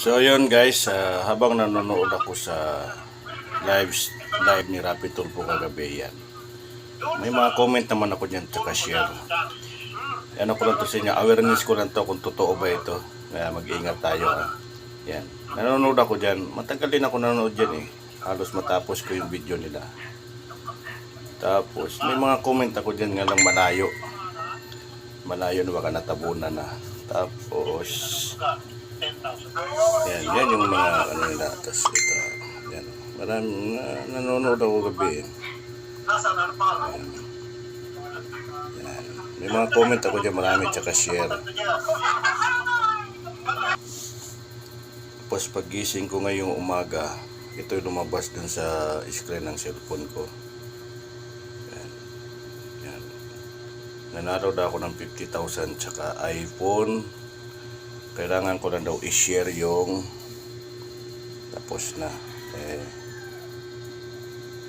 So yun guys, ah, habang nanonood ako sa live live ni Rapid Tulpo kagabi yan. May mga comment naman ako dyan tsaka share. Ano ko lang to sa inyo, awareness ko lang to kung totoo ba ito. Kaya mag-ingat tayo. ah. Yan. Nanonood ako dyan. Matagal din ako nanonood dyan eh. Halos matapos ko yung video nila. Tapos, may mga comment ako dyan nga lang malayo. Malayo na baka natabunan na. Tapos, yan, yan yung mga ano nila. Tapos ito, yan. Maraming na, nanonood ako gabi. Yan. Yan. May mga comment ako dyan marami tsaka share. Tapos pagising ko ngayong umaga, ito yung lumabas dun sa screen ng cellphone ko. Yan. Yan. Nanalo ako ng 50,000 tsaka iPhone. Kailangan ko lang daw i-share yung tapos na. Eh,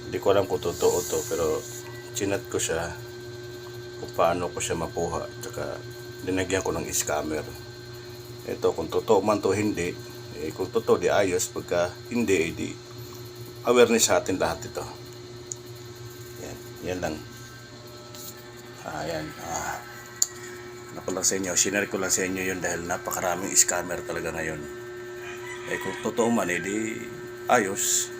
hindi ko alam kung totoo to pero chinat ko siya kung paano ko siya makuha. Tsaka dinagyan ko ng scammer. Ito, kung totoo man to hindi, eh, kung totoo di ayos, pagka hindi, eh, di awareness sa atin lahat ito. Yan, yan lang. Ah, yan. Ah, ano ko lang sa inyo, sinare ko lang sa inyo yun dahil napakaraming scammer talaga ngayon. Eh kung totoo man, eh ayos.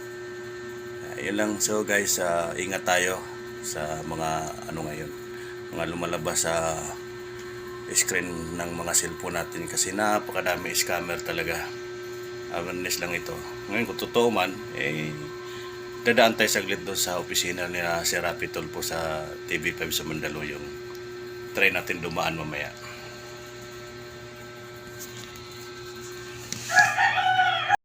Ah, yun lang. So guys, ah, ingat tayo sa mga ano ngayon, mga lumalabas sa screen ng mga cellphone natin kasi napakadami scammer talaga. Awareness lang ito. Ngayon kung totoo man, eh dadaan tayo saglit doon sa opisina ni ah, si Rapi sa TV5 sa Mandaluyong. Try natin dumaan mamaya.